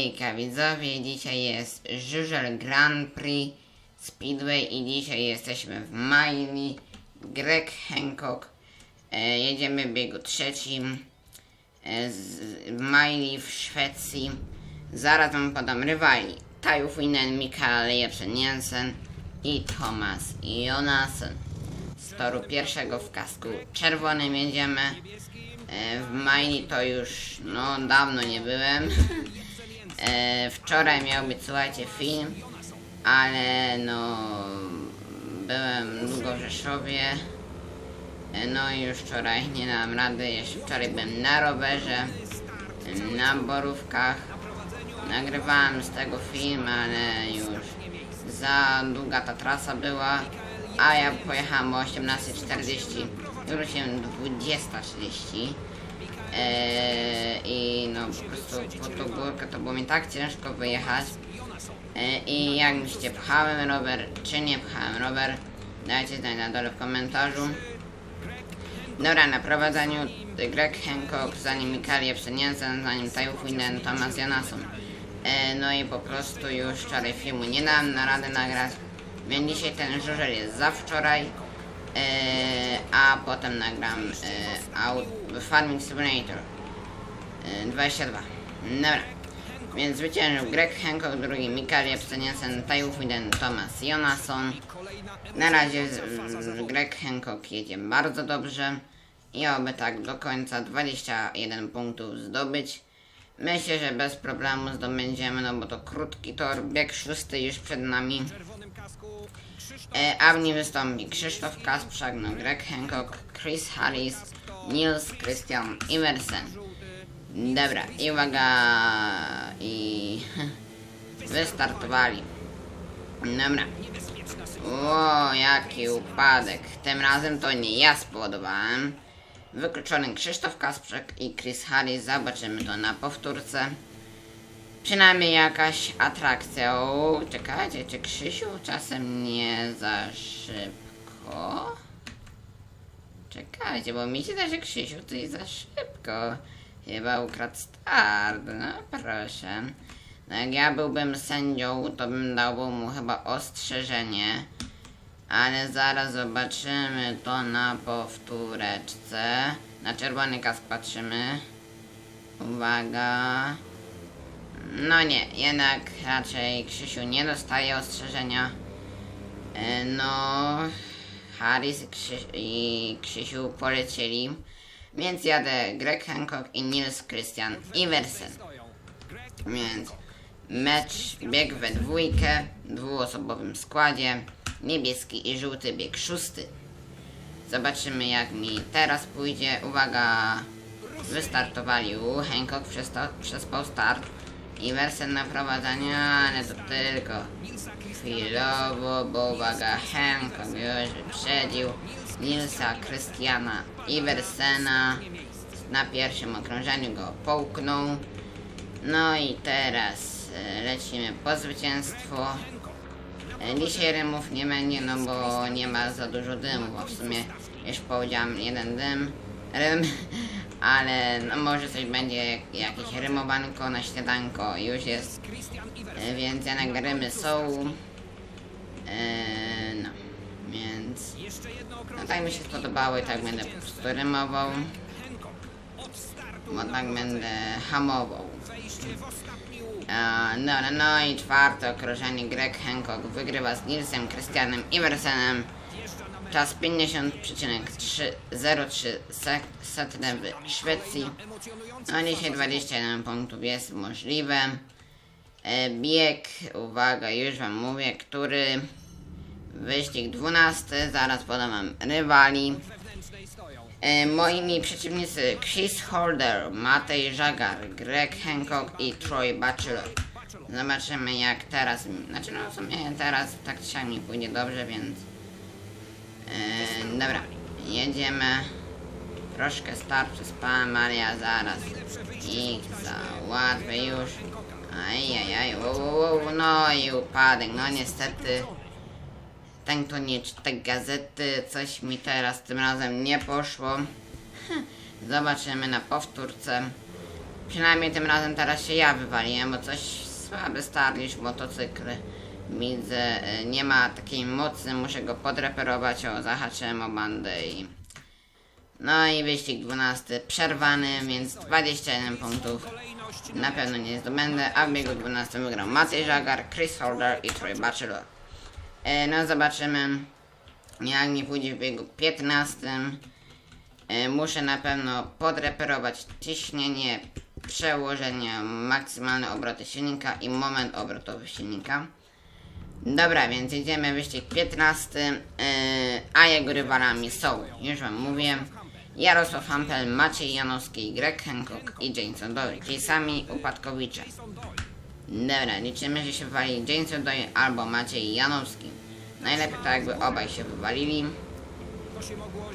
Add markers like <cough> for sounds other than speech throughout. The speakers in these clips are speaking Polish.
Hejka widzowie, dzisiaj jest Żużel Grand Prix Speedway i dzisiaj jesteśmy w Miley, Greg Hancock. E, jedziemy w biegu trzecim e, z Miley w Szwecji. Zaraz wam podam rywali. Taju Finen, Mikael Jepsen Jensen i Thomas Jonasen. Z toru pierwszego w kasku czerwonym jedziemy. E, W Miley to już no dawno nie byłem. <laughs> E, Wczoraj miał być, słuchajcie, film, ale no byłem długo w Rzeszowie. E, No i już wczoraj nie dałem rady. Jeszcze wczoraj byłem na rowerze, na borówkach. Nagrywałem z tego film, ale już za długa ta trasa była. A ja pojechałem o 18.40, wróciłem 20.30. Eee, I no po prostu po tą górkę to było mi tak ciężko wyjechać. Eee, I jak myślicie, pchałem rower, czy nie pchałem rower? Dajcie znać na dole w komentarzu. Dobra, na prowadzeniu Greg Hancock, zanim Mikael Jepsen Jensen, zanim Tajów Winen, Thomas Jonasson. E, no i po prostu już wczoraj filmu nie dałem na radę nagrać, więc dzisiaj ten żużel jest za wczoraj, a potem nagram e, out, Farming Simulator e, 22. Dobra, więc zwyciężył Greg Hancock, drugi Mikael Jepsen Jensen, Tajów Winen, Thomas Jonasson. Na razie Greg Hancock jedzie bardzo dobrze i oby tak do końca 21 punktów zdobyć. Myślę, że bez problemu zdobędziemy, no bo to krótki tor, bieg szósty już przed nami. E, a w nim wystąpi Krzysztof Kasprzak, no Greg Hancock, Chris Harris, Nils Christian Iversen. Dobra, i uwaga, i <laughs> wystartowali. Dobra. O, jaki upadek. Tym razem to nie ja spowodowałem. Wykluczony Krzysztof Kasprzak i Chris Harris. Zobaczymy to na powtórce. Przynajmniej jakaś atrakcja. O, czekajcie, czy Krzysiu czasem nie za szybko? Czekajcie, bo mi się da, że Krzysiu tutaj za szybko. Chyba ukradł start. No proszę. No jak ja byłbym sędzią, to bym dał mu chyba ostrzeżenie. Ale zaraz zobaczymy to na powtóreczce. Na czerwony kask patrzymy. Uwaga. No nie, jednak raczej Krzysiu nie dostaje ostrzeżenia. E, No, Harris i, Krzy i Krzysiu polecieli. Więc jadę Greg Hancock i Nils Christian Iversen. Więc mecz, bieg we dwójkę, dwuosobowym składzie, niebieski i żółty bieg szósty. Zobaczymy jak mi teraz pójdzie. Uwaga, wystartowali u Hancock przestał, przespał start. Iversen na prowadzeniu, ale to tylko chwilowo, bo uwaga, Hancock już wyprzedził Nilsa Christiana Iversena. Na pierwszym okrążeniu go połknął. No i teraz e, lecimy po zwycięstwo. Dzisiaj rymów nie będzie, no bo nie ma za dużo dymu, bo w sumie już powiedziałem jeden dym, rym, <laughs> ale no może coś będzie, jak- jakieś rymowanko na śniadanko już jest, E, więc jednak rymy są. E, no, więc no tak mi się spodobało i tak będę po prostu rymował, bo tak będę hamował. E, No, i czwarte okrążenie Greg Hancock wygrywa z Nilsem Christianem Iversenem. Czas 50,03 sek- setne w Szwecji. No dzisiaj 21 punktów jest możliwe. E, Bieg, uwaga, już wam mówię, który wyścig 12, zaraz podam wam rywali. E, moimi przeciwnicy Chris Holder, Matej Żagar, Greg Hancock i Troy Batchelor. Zobaczymy jak teraz, znaczy no w sumie teraz tak czy mi pójdzie dobrze, więc e, dobra, jedziemy. Troszkę start przespałem, ale ja zaraz ich załatwię już. Ajajaj, wow, wow, no i upadek, no niestety ten kto nie czyta gazety, coś mi teraz tym razem nie poszło. Zobaczymy na powtórce. Przynajmniej tym razem teraz się ja wywaliłem, bo coś słaby start niż motocykl. Widzę, y, nie ma takiej mocy, muszę go podreperować, o zahaczyłem o bandę i... No i wyścig 12 przerwany, więc 21 punktów na pewno nie zdobędę, a w biegu 12 wygrał Matej Żagar, Chris Holder i Troy Batchelor. E, no zobaczymy, jak mi pójdzie w biegu 15. E, muszę na pewno podreperować ciśnienie, przełożenie, maksymalne obroty silnika i moment obrotowy silnika. Dobra, więc idziemy wyścig 15, yy, a jego rywalami są, już wam mówię, Jarosław Hampel, Maciej Janowski, Greg Hancock i Jason Doyle, ci sami upadkowicze. Dobra, liczymy, że się wywali Jason Doyle albo Maciej Janowski. Najlepiej to jakby obaj się wywalili.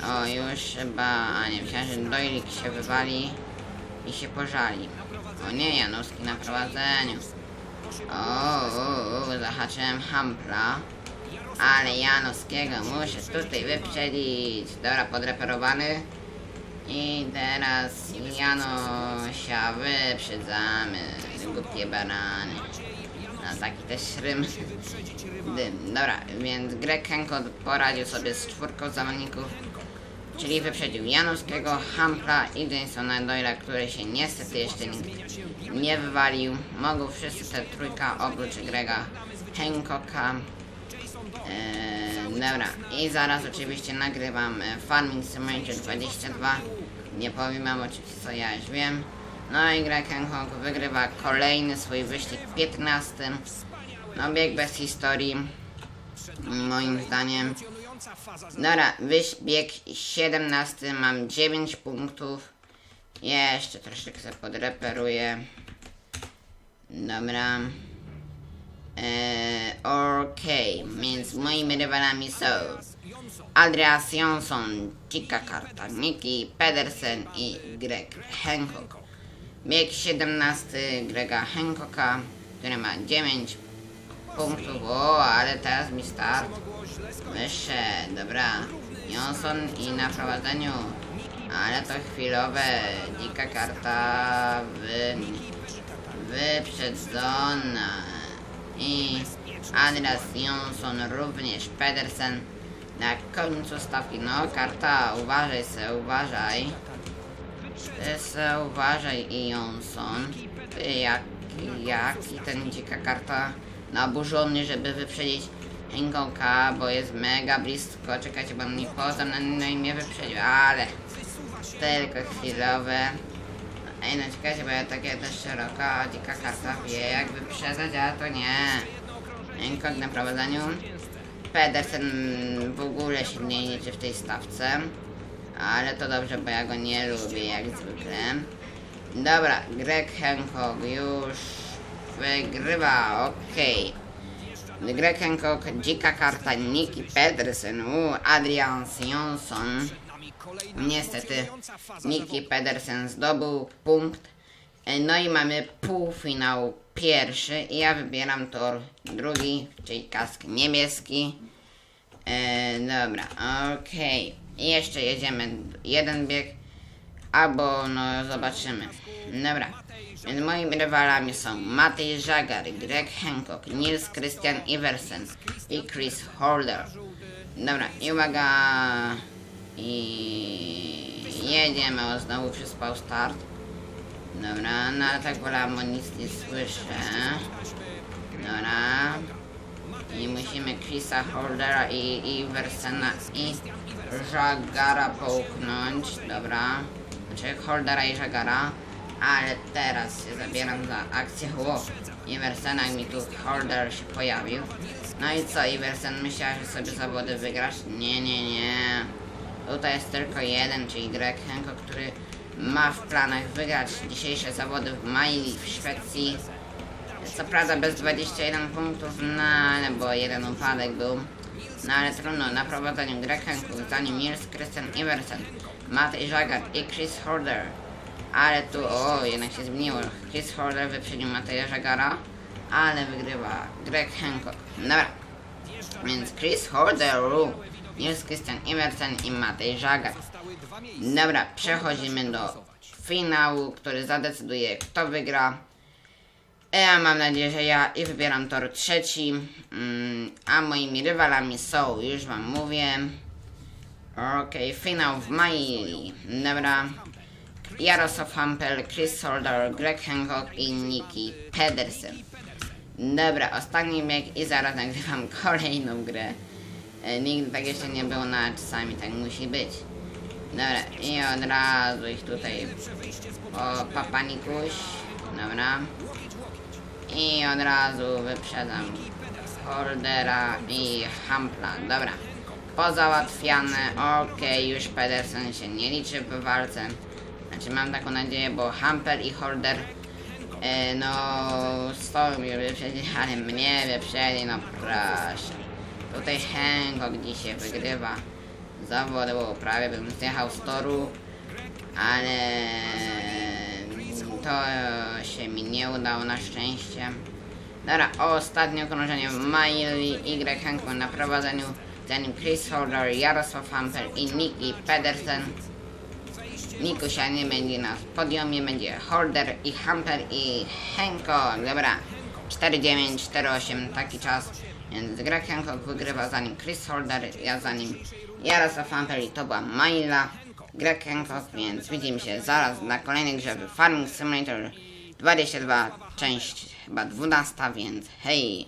O, już chyba, a nie, myślałem, że Doyle się wywali i się pożali. O nie, Janowski na prowadzeniu. O, o, o, zahaczyłem Hampla. Ale Janowskiego muszę tutaj wyprzedzić. Dobra, podreperowany. I teraz Janosia wyprzedzamy. Głupie barany. No taki też rym. Dobra, więc Greg Hancock poradził sobie z czwórką zawodników. Czyli wyprzedził Janowskiego, Hampla i Jasona Doyla, który się niestety jeszcze nikt nie wywalił. Mogą wszyscy te trójka oprócz Grega Hancocka. Eee, dobra, i zaraz oczywiście nagrywam e, Farming Simulator 22. Nie powiem wam oczywiście co ja już wiem. No i Hancock wygrywa kolejny swój wyścig 15. No bieg bez historii. Moim zdaniem. Dobra, wyścig 17, mam 9 punktów. Jeszcze troszeczkę sobie podreperuję. Dobra. Eee, Okej, więc moimi rywalami są Andreas Jonsson, Chica Carta, Nicky Pedersen i Greg Hancock. Bieg 17 Grega Hancocka, który ma 9 punktów. O, ale teraz mi start wyszedł. Dobra, Jonsson i na prowadzeniu. Ale to chwilowe. Dzika karta wy, wyprzedzona. I Andreas Jonsson również Pedersen na końcu stawki. No, karta, uważaj se, uważaj. Ty se uważaj i Jonsson. Ty jak, jak i ten dzika karta naburzony, żeby wyprzedzić Hancocka, bo jest mega blisko. Czekajcie, bo on mi poza no i mnie wyprzedził, ale tylko chwilowe. Ej, no czekajcie, bo ja takie też szeroka, dzika karta wie jak wyprzedzać, a to nie. Hancock na prowadzeniu. Pedersen w ogóle się nie liczy w tej stawce. Ale to dobrze, bo ja go nie lubię jak zwykle. Dobra, Greg Hancock już wygrywa, okej. Greg Hancock, dzika karta, Nicky Pedersen, u, Adrian Jonsson. Niestety, Nicky Pedersen zdobył punkt. No i mamy półfinał pierwszy i ja wybieram tor drugi, czyli kask niebieski. E, dobra, okej. I jeszcze jedziemy jeden bieg, albo no zobaczymy. Dobra, więc moimi rywalami są Matej Żagar, Greg Hancock, Nils Christian Iversen i Chris Holder. Dobra, i uwaga. I jedziemy, o znowu przyspał start. Dobra, no ale tak wolałam, bo nic nie słyszę. Dobra. I musimy Chrisa Holdera i Iversena i Żagara połknąć. Dobra. Znaczy Holdera i Żagara. Ale teraz się zabieram za akcję. Ło, Iversena mi tu Holder się pojawił. No i co, Iversen myślała, że sobie zawody wygrasz? Nie, nie, nie. Tutaj jest tylko jeden, czyli Greg Hancock, który ma w planach wygrać dzisiejsze zawody w Maili w Szwecji. Co prawda bez 21 punktów, ale bo jeden upadek był. No ale trudno, na prowadzeniu Greg Hancock, za nim Nils Christian Iversen, Matej Żagar i Chris Horder. Ale tu, o, jednak się zmieniło. Chris Horder wyprzedził Mateja Żagara, ale wygrywa Greg Hancock. Dobra, więc Chris Horder, Nils Christian Iversen i Matej Żagar. Dobra, przechodzimy do finału, który zadecyduje kto wygra. E, Ja mam nadzieję, że ja i wybieram tor trzeci, mm, a moimi rywalami są, już wam mówię. Okej, finał w Maili. Dobra. Jarosław Hampel, Chris Holder, Greg Hancock i Nicky Pedersen. Dobra, ostatni bieg i zaraz nagrywam <laughs> kolejną grę. E, nigdy tak jeszcze nie było, no czasami tak musi być. Dobra, i od razu ich tutaj... O, papanikuś. Dobra. I od razu wyprzedam Holdera i Hampla. Dobra. Pozałatwiane. Okej, już Pedersen się nie liczy w walce. Znaczy mam taką nadzieję, bo Hampel i Holder e, no stoją mnie wyprzedzi, <laughs> ale mnie wyprzedzi, no proszę. Tutaj Hancock dzisiaj wygrywa zawód, bo prawie bym zjechał z toru, ale to się mi nie udało na szczęście. Dobra, ostatnie okrążenie Miley Y Hancock na prowadzeniu, zanim Chris Holder, Jarosław Hampel i Nicky Pedersen. Nikusia nie będzie na podiumie, będzie Holder i Hamper i Hancock. Dobra, 4-9, 4-8, taki czas. Więc Greg Hancock wygrywa zanim Chris Holder, ja zanim Jarosław Hamper i to była Maila. Greg Hancock, więc widzimy się zaraz na kolejnej grze Farming Simulator 22, część chyba 12, więc hej!